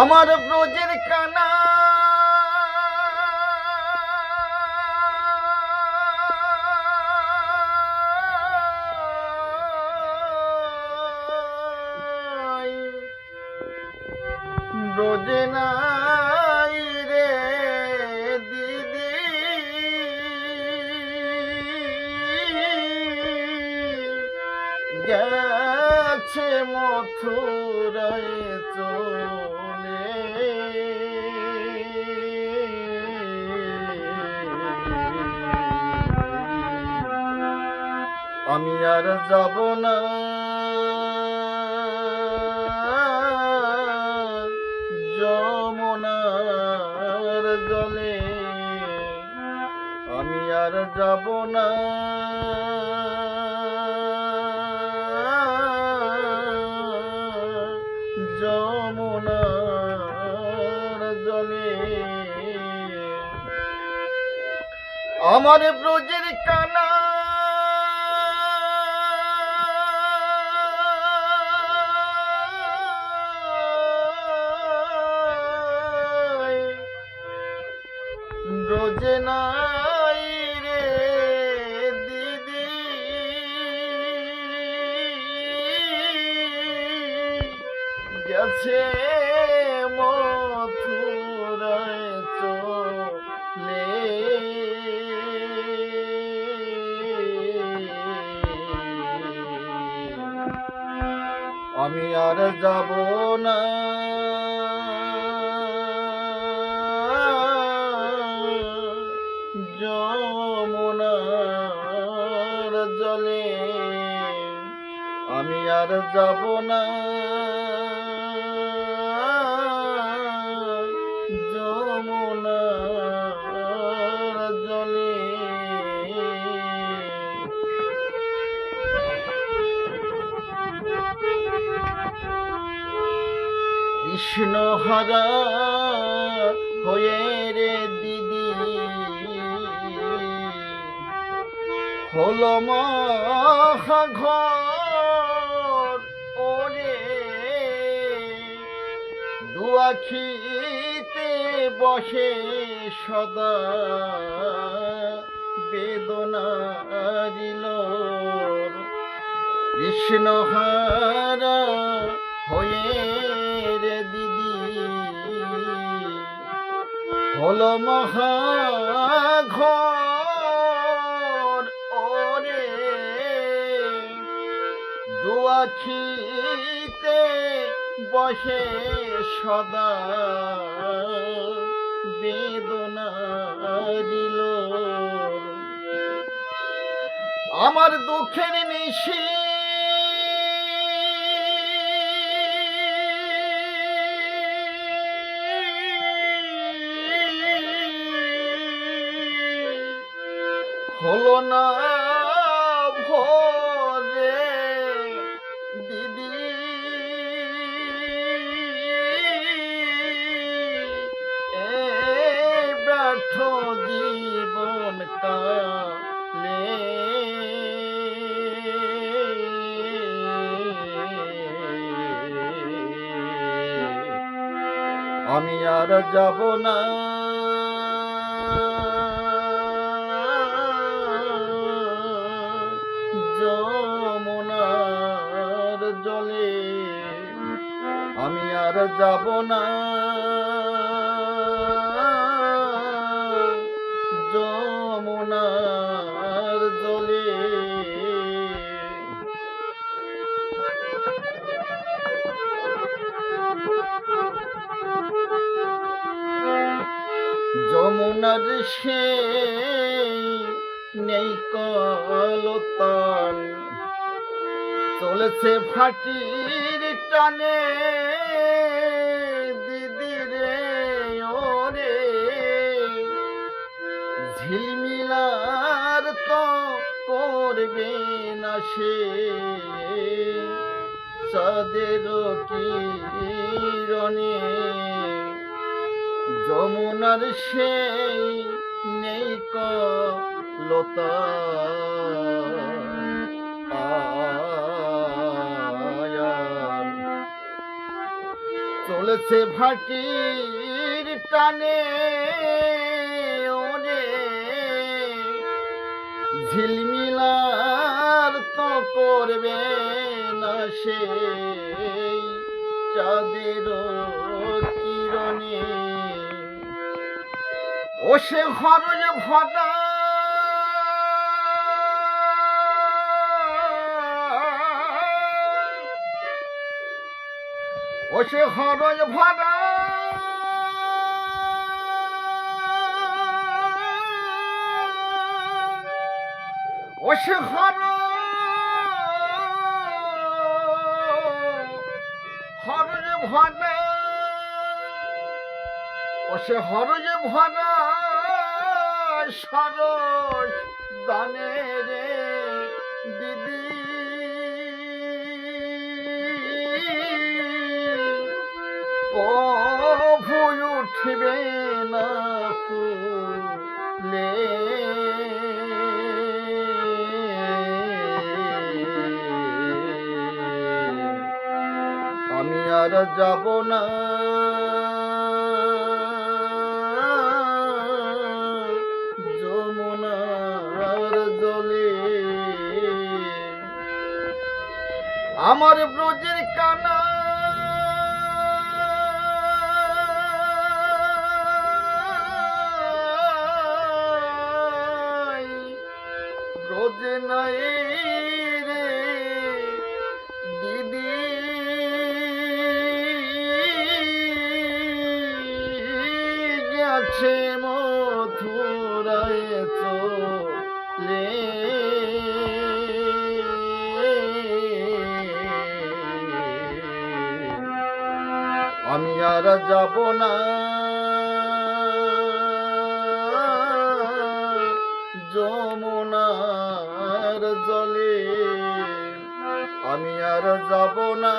আমার ব্রজের কানা। রে দিদি। গেছে মথুরায় চলে আমি আর যাব না। যমুনার জলে। আমি আর যাব না। আমার ব্রজের কানা। নাই রে দিদি। আমি আর যাব না। যমুনার জলে আমি আর যাব না। কৃষ্ণ হারা হয়ে রে দিদি। হলো মহাঘর, ওরে দুয়াখিতে বসে সদা বেদনা বেদনারিল কৃষ্ণহারা হয়ে হলো মহাঘর। ওরে দুয়াখিতে বসে সদা বেদনারিল আমার দুঃখের নিশি হলো না ভরে দিদি। এই ব্যর্থ জীবন কালে। আমি আর যাব না। আর যাব না। যমুনার জলে। যমুনার সেই নেই কলতান। চলেছে ফাটির টানে দিদি রে ওরে ঝিলমিলার তো করবে না সে। চাঁদের কিরণে যমুনার সেই নেই লতা চলেছে ভাটির টানে ওরে ঝিলমিলার তো করবে না সে। চাঁদের কিরণে। ও সে খরচ ভটা ও সে খরচ ভরা ও সে খরচ খরচ ভরা ও সে হরজ ভরা সরস দানে রে উঠবে না ফুলে। আমি আর যাব না। যমুনার জলে। আমার ব্রজে নাই রে। দিদি। গেছে মথুরায় চলে। আমি আর যাব না। জলে আমি আর যাব না।